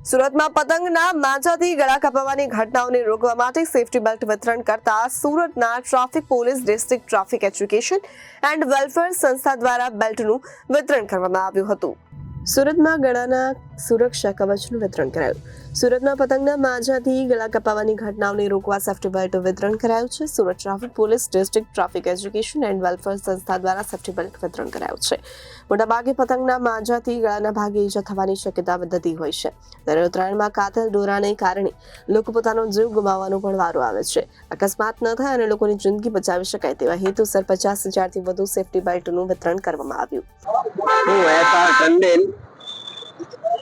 સુરતમાં પતંગના માંજાથી ગળા કપાવવાની ઘટનાઓને રોકવા માટે સેફટી બેલ્ટ વિતરણ કરતા સુરતના traffic police district traffic education and welfare સંસ્થા દ્વારા બેલ્ટનું વિતરણ કરવામાં આવ્યું હતું. સુરતમાં ગળાના સુરક્ષા કવચનું વિતરણ કરાયું. સુરતમાં પતંગના માજાથી ગળા કપાવવાની ઘટનાઓને રોકવા સેફ્ટી બેલ્ટ વિતરણ કરાયું છે. Surat traffic police district traffic education and welfare સંસ્થા દ્વારા સેફ્ટી બેલ્ટ વિતરણ કરાયું છે. મોટાભાગે પતંગના માજાથી ગળાના ભાગે ઈજા થવાની શક્યતા વધતી હોય છે. ત્યારે ઉત્તરાયણમાં કાતલ દોરાને કારણે લોકો પોતાનો જીવ ગુમાવવાનો પણ વારો આવે છે. અકસ્માત ન થાય અને લોકોની જિંદગી બચાવી શકાય તેવા હેતુસર પચાસ હજારથી વધુ સેફ્ટી બેલ્ટનું વિતરણ કરવામાં આવ્યું. હું એસઆર ટંડેલ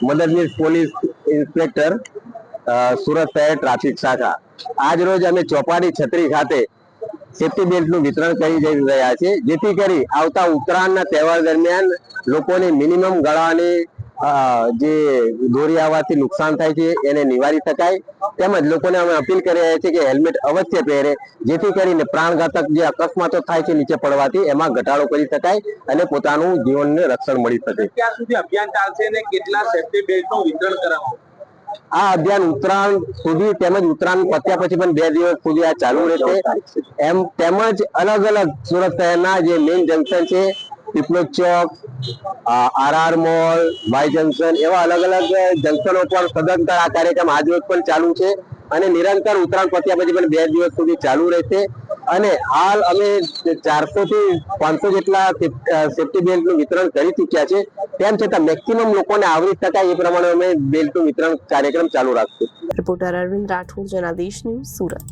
મદદનીશ પોલીસ ઇન્સ્પેક્ટર સુરત શહેર ટ્રાફિક શાખા. આજ રોજ અમે ચોપાડી છત્રી ખાતે સેફટી બેલ્ટનું વિતરણ કરી જઈ રહ્યા છે જેથી કરી આવતા ઉત્તરાયણના તહેવાર દરમિયાન લોકોને મિનિમમ ગળાની જે દોરી આવવાથી નુકસાન થાય છે એને નિવારી શકાય. તેમજ લોકોને અમે અપીલ કરી રહ્યા છીએ કે હેલ્મેટ અવશ્ય પહેરે જેથી કરીને પ્રાણઘાતક જે અકસ્માતો થાય છે નીચે પડવાથી એમાં ઘટાડો કરી શકાય અને પોતાનું જીવનને રક્ષણ મળી શકે. ક્યાં સુધી અભિયાન ચાલશે અને કેટલા સેફ્ટી બેલ્ટનું વિતરણ કરાવવું આ અભિયાન ઉત્તરાયણ સુધી તેમજ ઉત્તરાયણ પત્યા પછી પણ બે દિવસ સુધી આ ચાલુ રહેશે. એમ તેમજ અલગ અલગ સુરત શહેરના જે મેઇન જંકશન છે પીપલોદ ચોક આરઆર મોલ વાય જંકશન એવા અલગ અલગ જંકશનો પર સદંતર આ કાર્યક્રમ આજ રોજ પણ ચાલુ છે. અને નિરંતર ઉત્તરાયણ પત્યા પછી પણ બે દિવસ સુધી ચાલુ રહેશે. અને હાલ અમે ચારસો થી પાંચસો જેટલા સેફટી બેલ્ટનું વિતરણ કરી ચૂક્યા છે. તેમ છતાં મેક્સિમમ લોકોને આવરી શકાય એ પ્રમાણે અમે બેલ્ટનું વિતરણ કાર્યક્રમ ચાલુ રાખશું. Reporter Arvind Rathod Janadesh news Surat